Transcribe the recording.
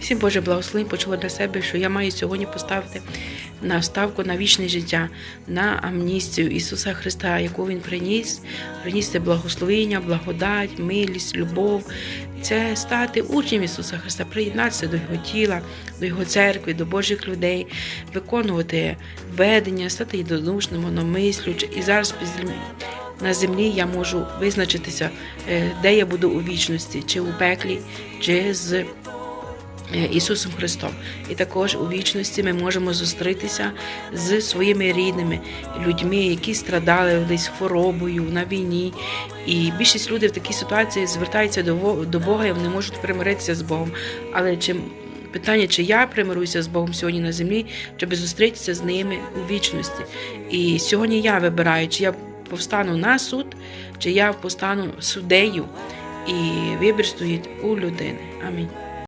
Всім Боже благословень почула для себе, що я маю сьогодні поставити на ставку на вічне життя, на амністію Ісуса Христа, яку Він приніс, приніс це благословення, благодать, милість, любов. Це стати учнем Ісуса Христа, приєднатися до Його тіла, до Його церкви, до Божих людей, виконувати ведення, стати єдинодушним, одномислюч. І зараз на землі я можу визначитися, е, де я буду у вічності, чи у пеклі, чи з Ісусом Христом. І також у вічності ми можемо зустрітися з своїми рідними людьми, які страдали десь хворобою на війні. І більшість людей в такій ситуації звертаються до Бога і вони можуть примиритися з Богом. Але чи питання, чи я примируюся з Богом сьогодні на землі, щоб зустрітися з ними у вічності. І сьогодні я вибираю, чи я повстану на суд, чи я повстану суддею. І вибір стоїть у людини. Амінь.